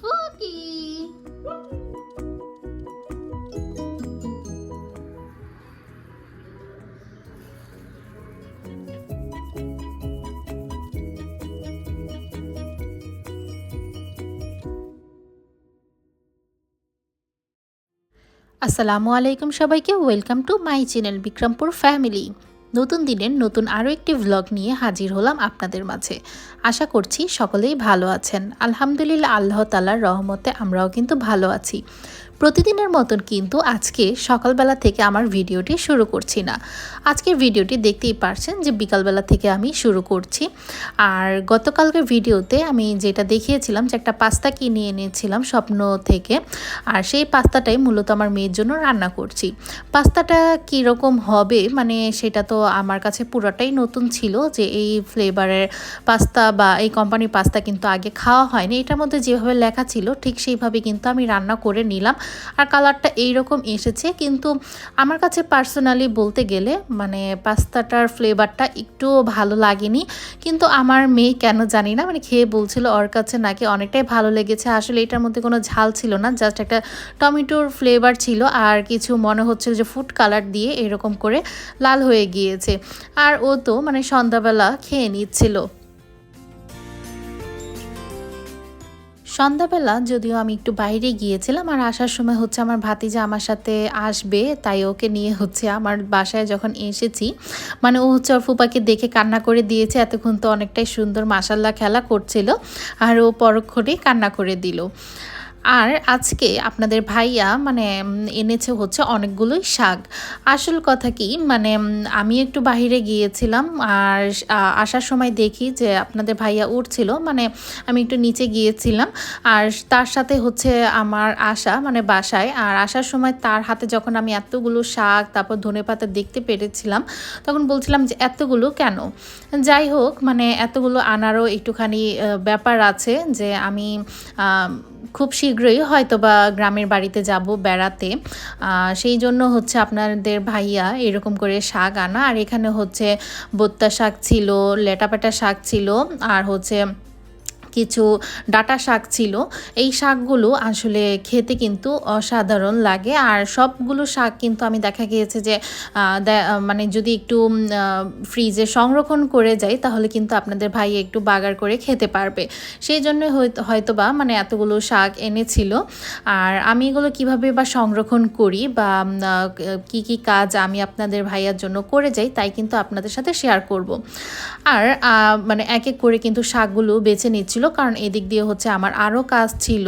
খুকি আসসালামু আলাইকুম সবাইকে welcome to my channel Bikrampur family নতুন দিনের নতুন আরও একটি ভ্লগ নিয়ে হাজির হলাম আপনাদের মাঝে। আশা করছি সকলেই ভালো আছেন। আলহামদুলিল্লাহ আল্লাহ তালার রহমতে আমরাও কিন্তু ভালো আছি। প্রতিদিনের মতন কিন্তু আজকে সকালবেলা থেকে আমার ভিডিওটি শুরু করছি না। আজকের ভিডিওটি দেখতেই পারছেন যে বিকালবেলা থেকে আমি শুরু করছি। আর গতকালকের ভিডিওতে আমি যেটা দেখিয়েছিলাম যে একটা পাস্তা কিনে এনেছিলাম স্বপ্ন থেকে, আর সেই পাস্তাটাই মূলত আমার মেয়ের জন্য রান্না করছি। পাস্তাটা কীরকম হবে মানে সেটা তো আমার কাছে পুরোটাই নতুন ছিল যে এই ফ্লেভারের পাস্তা বা এই কোম্পানির পাস্তা কিন্তু আগে খাওয়া হয়নি। এটার মধ্যে যেভাবে লেখা ছিল, ঠিক সেইভাবে কিন্তু আমি রান্না করে নিলাম। আর কালারটা এইরকম এসেছে, কিন্তু আমার কাছে পার্সোনালি বলতে গেলে মানে পাস্তাটার ফ্লেভারটা একটুও ভালো লাগেনি। কিন্তু আমার মেয়ে কেন জানি না মানে খেয়ে বলছিল ওর কাছে নাকি অনেকটাই ভালো লেগেছে। আসলে এটার মধ্যে কোনো ঝাল ছিল না জাস্ট একটা টমেটোর ফ্লেভার ছিল, আর কিছু মনে হচ্ছিল যে ফুড কালার দিয়ে এরকম করে লাল হয়ে গিয়েছে। আর ও তো মানে সন্ধ্যাবেলা খেয়ে নিচ্ছিল। সন্ধ্যাবেলা যদিও আমি একটু বাইরে গিয়েছিলাম আর আসার সময় হচ্ছে আমার ভাতিজা আমার সাথে আসবে, তাই ওকে নিয়ে হচ্ছে আমার বাসায় যখন এসেছি মানে ও হচ্ছে ওর ফুপাকে দেখে কান্না করে দিয়েছে, এতক্ষণ তো অনেকটাই সুন্দর মাসাল্লা খেলা করছিল, আর ও পরক্ষণেই কান্না করে দিল। আর আজকে আপনাদের ভাইয়া মানে এনেছে হচ্ছে অনেকগুলোই শাক। আসল কথা কি মানে আমি একটু বাইরে গিয়েছিলাম আর আসার সময় দেখি যে আপনাদের ভাইয়া উঠছিল মানে আমি একটু নিচে গিয়েছিলাম। আর তার সাথে হচ্ছে আমার আশা মানে বাসায়। আর আসার সময় তার হাতে যখন আমি এতগুলো শাক তারপর ধনেপাতা দেখতে পেরেছিলাম তখন বলছিলাম যে এতগুলো কেন? যাই হোক মানে এতগুলো আনারও একটুখানি ব্যাপার আছে যে আম, খুব শীঘ্রই হয়তো বা গ্রামের বাড়িতে যাব বেড়াতে। সেই জন্য হচ্ছে আপনাদের ভাইয়া এরকম করে শাক আনা। আর এখানে হচ্ছে বোত্তা শাক ছিল, লেটাপাটা শাক ছিল, আর হচ্ছে কিছু ডাটা শাক ছিল। এই শাকগুলো আসলে খেতে কিন্তু অসাধারণ লাগে। আর সবগুলো শাক কিন্তু আমি দেখা গিয়েছে যে মানে যদি একটু ফ্রিজে সংরক্ষণ করে যাই, তাহলে কিন্তু আপনাদের ভাই একটু বাগার করে খেতে পারবে। সেই জন্য হয়তো বা মানে এতগুলো শাক এনেছিল। আর আমি এগুলো কীভাবে বা সংরক্ষণ করি বা কি কি কাজ আমি আপনাদের ভাইয়ার জন্য করে যাই, তাই কিন্তু আপনাদের সাথে শেয়ার করব। আর মানে এক এক করে কিন্তু শাকগুলো বেছে নিচ্ছিল। কারণ এদিক দিয়ে হচ্ছে আমার আরও কাজ ছিল।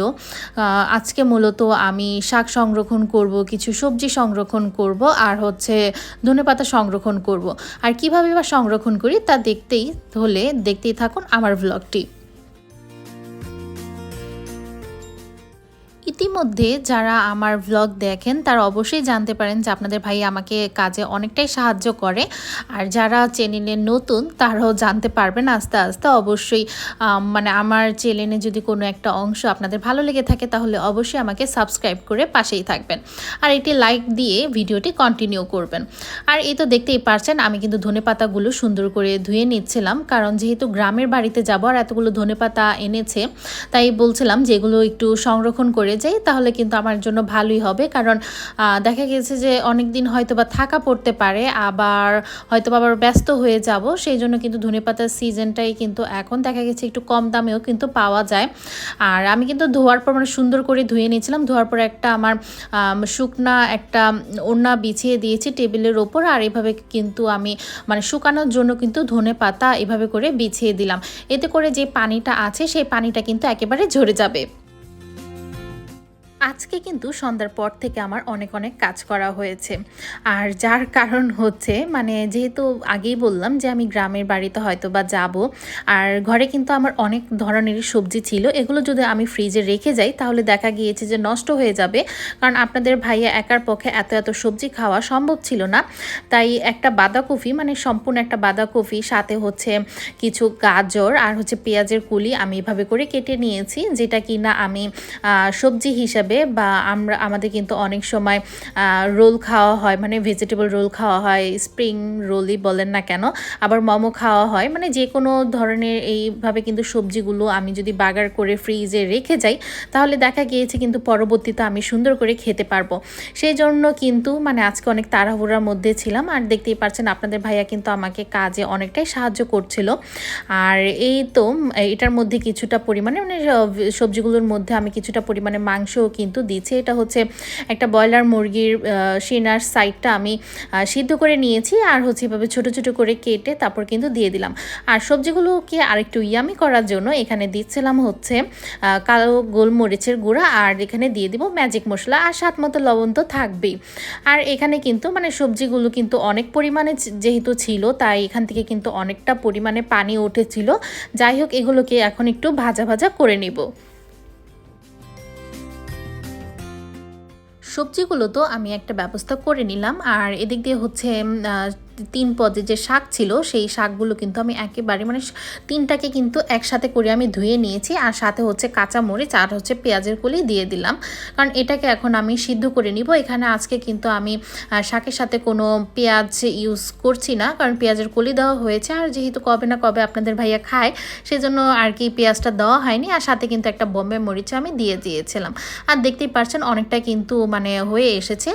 আজকে মূলত আমি শাক সংরক্ষণ করব, কিছু সবজি সংরক্ষণ করব, আর হচ্ছে ধনেপাতা সংরক্ষণ করব। আর কীভাবে বা সংরক্ষণ করি তা দেখতেই হলে দেখতেই থাকুন আমার ব্লগটি ইতিমধ্যে যারা আমার ভ্লগ দেখেন, তারা অবশ্যই জানতে পারেন যে আপনাদের ভাই আমাকে কাজে অনেকটাই সাহায্য করে। আর যারা চ্যানেলে নতুন, তারাও জানতে পারবেন আস্তে আস্তে। অবশ্যই মানে আমার চ্যানেলে যদি কোনো একটা অংশ আপনাদের ভালো লেগে থাকে, তাহলে অবশ্যই আমাকে সাবস্ক্রাইব করে পাশেই থাকবেন। আর এটি লাইক দিয়ে ভিডিওটি কন্টিনিউ করবেন। আর এই তো দেখতেই পারছেন, আমি কিন্তু ধনেপাতাগুলো সুন্দর করে ধুয়ে নিচ্ছিলাম। কারণ যেহেতু গ্রামের বাড়িতে যাব আর এতগুলো ধনেপাতা এনেছে, তাই বলছিলাম যেগুলো একটু সংরক্ষণ করে যাই তাহলে কিন্তু আমার জন্য ভালোই হবে। কারণ দেখা গেছে যে অনেক দিন হয়তো বা থাকা পড়তে পারে আবার হয়তো আবার ব্যস্ত হয়ে যাব সেই জন্য কিন্তু ধনেপাতার সিজনটাই কিন্তু এখন দেখা গেছে একটু কম দামেও কিন্তু পাওয়া যায়। আর আমি কিন্তু ধোয়ার পর মানে সুন্দর করে ধুয়ে নিয়েছিলাম ধোয়ার পর একটা আমার আম, শুকনা একটা ওড়না বিছিয়ে দিয়েছি টেবিলের ওপর আর এভাবে কিন্তু আমি মানে শুকানোর জন্য কিন্তু ধনে পাতা এভাবে করে বিছিয়ে দিলাম। এতে করে যে পানিটা আছে সেই পানিটা কিন্তু একেবারে ঝরে যাবে। আজকে কিন্তু সন্ধ্যার পর থেকে আমার অনেক অনেক কাজ করা হয়েছে। আর যার কারণ হচ্ছে মানে যেহেতু আগেই বললাম যে আমি গ্রামের বাড়িতে হয়তো বা যাব, আর ঘরে কিন্তু আমার অনেক ধরনের সবজি ছিল, এগুলো যদি আমি ফ্রিজে রেখে যাই, তাহলে দেখা গিয়েছে যে নষ্ট হয়ে যাবে। কারণ আপনাদের ভাইয়া একার পক্ষে এত এত সবজি খাওয়া সম্ভব ছিল না। তাই একটা বাঁধাকপি মানে সম্পূর্ণ একটা বাঁধাকপি, সাথে হচ্ছে কিছু গাজর আর হচ্ছে পেঁয়াজের কুলি আমি এভাবে করে কেটে নিয়েছি, যেটা কি না আমি সবজি হিসাবে যাবে বা আমরা, আমাদের কিন্তু অনেক সময় রোল খাওয়া হয় মানে ভেজিটেবল রোল খাওয়া হয় স্প্রিং রোলই বলেন না কেন, আবার মোমো খাওয়া হয় মানে যে কোনো ধরনের এইভাবে কিন্তু সবজিগুলো আমি যদি বাগার করে ফ্রিজে রেখে যাই, তাহলে দেখা গিয়েছে কিন্তু পরবর্তীতে আমি সুন্দর করে খেতে পারব। সেই জন্য কিন্তু মানে আজকে অনেক তাড়াহুড়ার মধ্যে ছিলাম, আর দেখতেই পাচ্ছেন আপনাদের ভাইয়া কিন্তু আমাকে কাজে অনেকটাই সাহায্য করছিল। আর এই তো, এটার মধ্যে কিছুটা পরিমাণে মানে সবজিগুলোর মধ্যে আমি কিছুটা পরিমাণে মাংসও কিন্তু দিচ্ছে। এটা হচ্ছে একটা ব্রয়লার মুরগির সিনার সাইডটা আমি সিদ্ধ করে নিয়েছি আর হচ্ছে এভাবে ছোটো ছোটো করে কেটে তারপর কিন্তু দিয়ে দিলাম। আর সবজিগুলোকে আরেকটু ইয়ামি করার জন্য এখানে দিচ্ছিলাম হচ্ছে কালো গোলমরিচের গুঁড়া আর এখানে দিয়ে দিব ম্যাজিক মশলা আর স্বাদ মতো লবণ তো থাকবেই। আর এখানে কিন্তু মানে সবজিগুলো কিন্তু অনেক পরিমাণে যেহেতু ছিল তাই এখান থেকে কিন্তু অনেকটা পরিমাণে পানি উঠেছিল। যাই হোক, এগুলোকে এখন একটু ভাজা ভাজা করে নিব। সবজিগুলো তো আমি একটা ব্যবস্থা করে নিলাম। আর এদিক দিয়ে হচ্ছে তিন পদে যে শাক ছিল, সেই শাকগুলো কিন্তু আমি একেবারে মানে তিনটাকে কিন্তু একসাথে করে আমি ধুয়ে নিয়েছি আর সাথে হচ্ছে কাঁচা মরিচ আর হচ্ছে পেঁয়াজের কলি দিয়ে দিলাম। কারণ এটাকে এখন আমি সিদ্ধ করে নিব। এখানে আজকে কিন্তু আমি শাকের সাথে কোনো পেঁয়াজ ইউজ করছি না, কারণ পেঁয়াজের কলি দেওয়া হয়েছে। আর যেহেতু কবে না কবে আপনাদের ভাইয়া খায়, সেজন্য আর কি পেঁয়াজটা দেওয়া হয়নি। আর সাথে কিন্তু একটা বোম্বে মরিচ আমি দিয়ে দিয়েছিলাম। আর দেখতেই পারছেন অনেকটা কিন্তু মানে হয়ে এসেছে।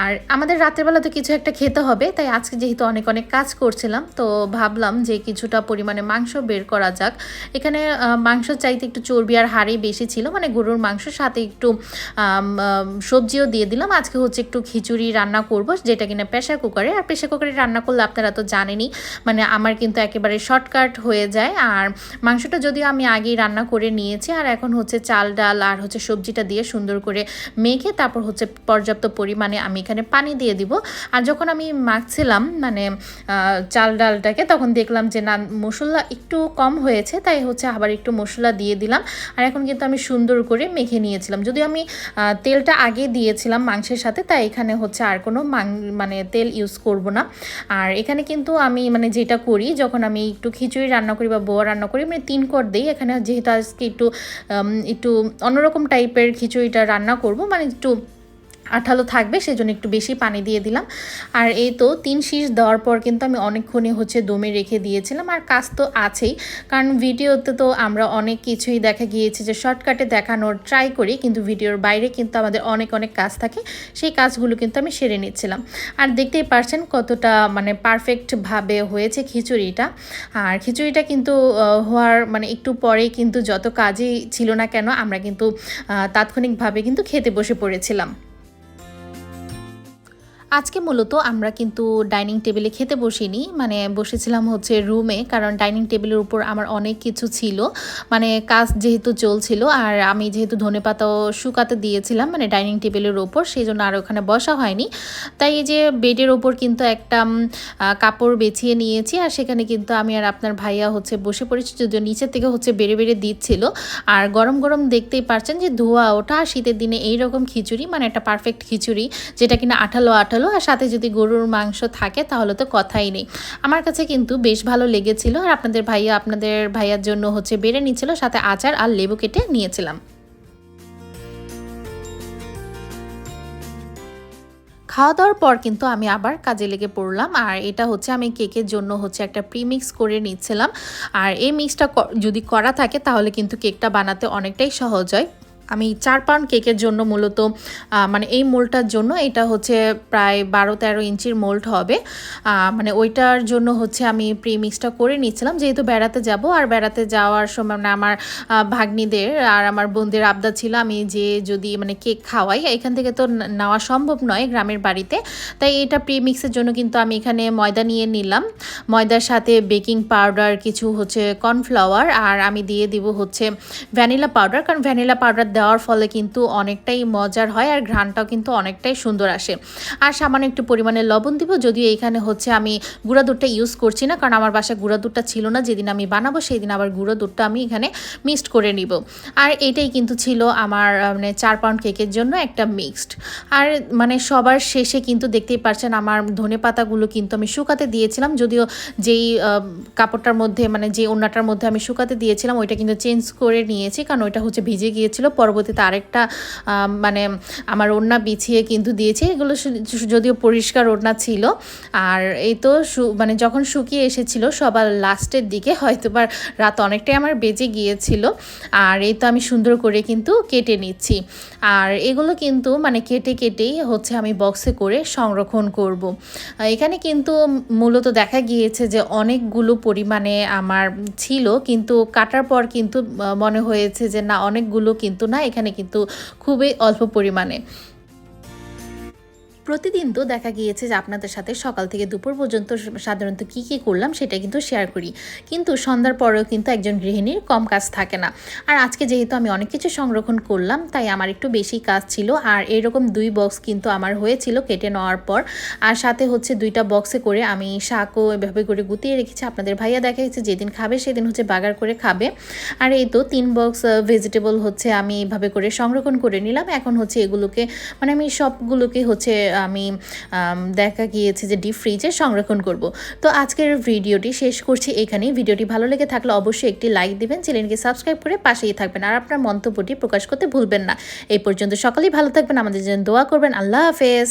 আর আমাদের রাতের বেলা তো কিছু একটা খেতে হবে, তাই আজকে যেহেতু অনেক অনেক কাজ করছিলাম, তো ভাবলাম যে কিছুটা পরিমাণে মাংস বের করা যাক। এখানে মাংস চাইতে একটু চর্বি আর হাড়ি বেশি ছিল মানে গরুর মাংস, সাথে একটু সবজিও দিয়ে দিলাম। আজকে হচ্ছে একটু খিচুড়ি রান্না করব, যেটা কিনা প্রেশার কুকারে। আর প্রেশার কুকারে রান্না করলে আপনারা তো জানেনই মানে আমার কিন্তু একেবারে শর্টকাট হয়ে যায়। আর মাংসটা যদিও আমি আগেই রান্না করে নিয়েছি, আর এখন হচ্ছে চাল, ডাল আর হচ্ছে সবজিটা দিয়ে সুন্দর করে মেখে তারপর হচ্ছে পর্যাপ্ত পরিমাণে আমি এখানে পানি দিয়ে দিব। আর যখন আমি মাখছিলাম মানে চাল ডালটাকে তখন দেখলাম যে, না, মশলা একটু কম হয়েছে, তাই হচ্ছে আবার একটু মশলা দিয়ে দিলাম। আর এখন কিন্তু আমি সুন্দর করে মেখে নিয়েছিলাম। যদিও আমি তেলটা আগে দিয়েছিলাম মাংসের সাথে, তাই এখানে হচ্ছে আর কোনো মানে তেল ইউজ করব না। আর এখানে কিন্তু আমি মানে যেটা করি, যখন আমি একটু খিচুড়ি রান্না করি বা বোয়া রান্না করি মানে তিন কর দিই। এখানে যেহেতু আজকে একটু একটু অন্যরকম টাইপের খিচুড়িটা রান্না করব মানে একটু আঠালো থাকবে, সেজন্য একটু বেশি পানি দিয়ে দিলাম। আর এই তো তিন শীষ দেওয়ার পর কিন্তু আমি অনেকক্ষণই হচ্ছে দমে রেখে দিয়েছিলাম, আর কাজ তো আছেই। কারণ ভিডিওতে তো আমরা অনেক কিছুই দেখা গিয়েছে যে শর্টকাটে দেখানোর ট্রাই করি, কিন্তু ভিডিওর বাইরে কিন্তু আমাদের অনেক অনেক কাজ থাকে, সেই কাজগুলো কিন্তু আমি সেরে নিচ্ছিলাম। আর দেখতেই পারছেন কতটা মানে পারফেক্টভাবে হয়েছে খিচুড়িটা। আর খিচুড়িটা কিন্তু হওয়ার মানে একটু পরেই কিন্তু যত কাজই ছিল না কেন, আমরা কিন্তু তাৎক্ষণিকভাবে কিন্তু খেতে বসে পড়েছিলাম। আজকে মূলত আমরা কিন্তু ডাইনিং টেবিলে খেতে বসিনি মানে বসেছিলাম হচ্ছে রুমে, কারণ ডাইনিং টেবিলের উপর আমার অনেক কিছু ছিল। মানে কাজ যেহেতু চলছিল, আর আমি যেহেতু ধনে পাতাও শুকাতে দিয়েছিলাম মানে ডাইনিং টেবিলের ওপর সেই জন্য আর ওখানে বসা হয়নি। তাই এই যে বেডের ওপর কিন্তু একটা কাপড় বেছিয়ে নিয়েছি, আর সেখানে কিন্তু আমি আর আপনার ভাইয়া হচ্ছে বসে পড়েছি, যদিও নিচের থেকে হচ্ছে বেড়ে বেড়ে দিচ্ছিল। আর গরম গরম দেখতেই পারছেন যে ধোয়া ওঠা শীতের দিনে এই রকম খিচুড়ি মানে একটা পারফেক্ট খিচুড়ি, যেটা কিনা আঠালো আঠালো আর সাথে যদি গরুর মাংস থাকে তাহলে তো কথাই নেই। আমার কাছে কিন্তু বেশ ভালো লেগেছিল, আর আপনাদের ভাইয়া, আপনাদের ভাইয়ার জন্য হচ্ছে বেড়ে নিচ্ছিল, সাথে আচার আর লেবু কেটে নিয়েছিলাম। খাওয়া দাওয়ার পর কিন্তু আমি আবার কাজে লেগে পড়লাম, আর এটা হচ্ছে আমি কেকের জন্য হচ্ছে একটা প্রিমিক্স করে নিচ্ছিলাম। আর এই মিক্সটা যদি করা থাকে তাহলে কিন্তু কেকটা বানাতে অনেকটাই সহজ হয়। আমি চার পাউন্ড কেকের জন্য মূলত মানে এই মোলটার জন্য এটা হচ্ছে প্রায় বারো তেরো ইঞ্চির মোল্ড হবে। মানে ওইটার জন্য হচ্ছে আমি প্রিমিক্সটা করে নিচ্ছিলাম। যেহেতু বেড়াতে যাব, আর বেড়াতে যাওয়ার সময় মানে আমার ভাগ্নিদের আর আমার বোনদের আবদা ছিল আমি যে যদি মানে কেক খাওয়াই, এখান থেকে তো নেওয়া সম্ভব নয় গ্রামের বাড়িতে। তাই এটা প্রিমিক্সের জন্য কিন্তু আমি এখানে ময়দা নিয়ে নিলাম। ময়দার সাথে বেকিং পাউডার, কিছু হচ্ছে কর্নফ্লাওয়ার, আর আমি দিয়ে দিব হচ্ছে ভ্যানিলা পাউডার। কারণ ভ্যানিলা পাউডার দেওয়ার ফলে কিন্তু অনেকটাই মজার হয় আর ঘ্রানটাও কিন্তু অনেকটাই সুন্দর আসে। আর সামান্য একটু পরিমাণে লবণ দিব, যদিও এইখানে হচ্ছে আমি গুঁড়া দুধটা ইউজ করছি না, কারণ আমার বাসায় গুঁড়া দুধটা ছিল না, যেদিন আমি বানাবো সেই দিন আবার গুঁড়ো দুধটা আমি এখানে মিক্সড করে নিব। আর এটাই কিন্তু ছিল আমার মানে চার পাউন্ড কেকের জন্য একটা মিক্সড আর মানে সবার শেষে কিন্তু দেখতেই পারছেন আমার ধনে পাতাগুলো কিন্তু আমি শুকাতে দিয়েছিলাম, যদিও যেই কাপড়টার মধ্যে মানে যে ওনাটার মধ্যে আমি শুকাতে দিয়েছিলাম, ওইটা কিন্তু চেঞ্জ করে নিয়েছি, কারণ ওইটা হচ্ছে ভিজে গিয়েছিল পরবর্তীতে আরেকটা মানে আমার ওড়না বিছিয়ে কিন্তু দিয়েছি। এগুলো যদিও পরিষ্কার ওড়না ছিল। আর এই তো মানে যখন শুকিয়ে এসেছিল সবার লাস্টের দিকে হয়তো বা রাত অনেকটাই আমার বেজে গিয়েছিল। আর এই তো আমি সুন্দর করে কিন্তু কেটে নিচ্ছি। আর এগুলো কিন্তু মানে কেটে কেটেই হচ্ছে আমি বক্সে করে সংরক্ষণ করব। এখানে কিন্তু মূলত দেখা গিয়েছে যে অনেকগুলো পরিমাণে আমার ছিল, কিন্তু কাটার পর কিন্তু মনে হয়েছে যে না, অনেকগুলো কিন্তু না, এখানে কিন্তু খুবই অল্প পরিমাণে প্রতিদিন তো দেখা গিয়েছে যে আপনাদের সাথে সকাল থেকে দুপুর পর্যন্ত সাধারণত কী কী করলাম সেটা কিন্তু শেয়ার করি। কিন্তু সন্ধ্যার পরেও কিন্তু একজন গৃহিণীর কম কাজ থাকে না। আর আজকে যেহেতু আমি অনেক কিছু সংরক্ষণ করলাম, তাই আমার একটু বেশি কাজ ছিল। আর এরকম দুই বক্স কিন্তু আমার হয়েছিল কেটে নেওয়ার পর। আর সাথে হচ্ছে দুইটা বক্সে করে আমি শাকও এভাবে করে গুতিয়ে রেখেছি। আপনাদের ভাইয়া দেখা গেছে যেদিন খাবে সেদিন হচ্ছে বাগার করে খাবে। আর এই তো তিন বক্স ভেজিটেবল হচ্ছে আমি এইভাবে করে সংরক্ষণ করে নিলাম। এখন হচ্ছে এগুলোকে মানে আমি সবগুলোকে হচ্ছে আম, দেখা গিয়েছে যে ডিপ ফ্রিজে সংরক্ষণ করব। তো আজকের ভিডিওটি শেষ করছি এখানেই। ভিডিওটি ভালো লেগে থাকলে অবশ্যই একটি লাইক দিবেন চ্যানেলকে সাবস্ক্রাইব করে পাশেই থাকবেন। আর আপনার মন্তব্যটি প্রকাশ করতে ভুলবেন না। এই পর্যন্ত সকলেই ভালো থাকবেন। আমাদের জন্য দোয়া করবেন। আল্লাহ হাফেজ।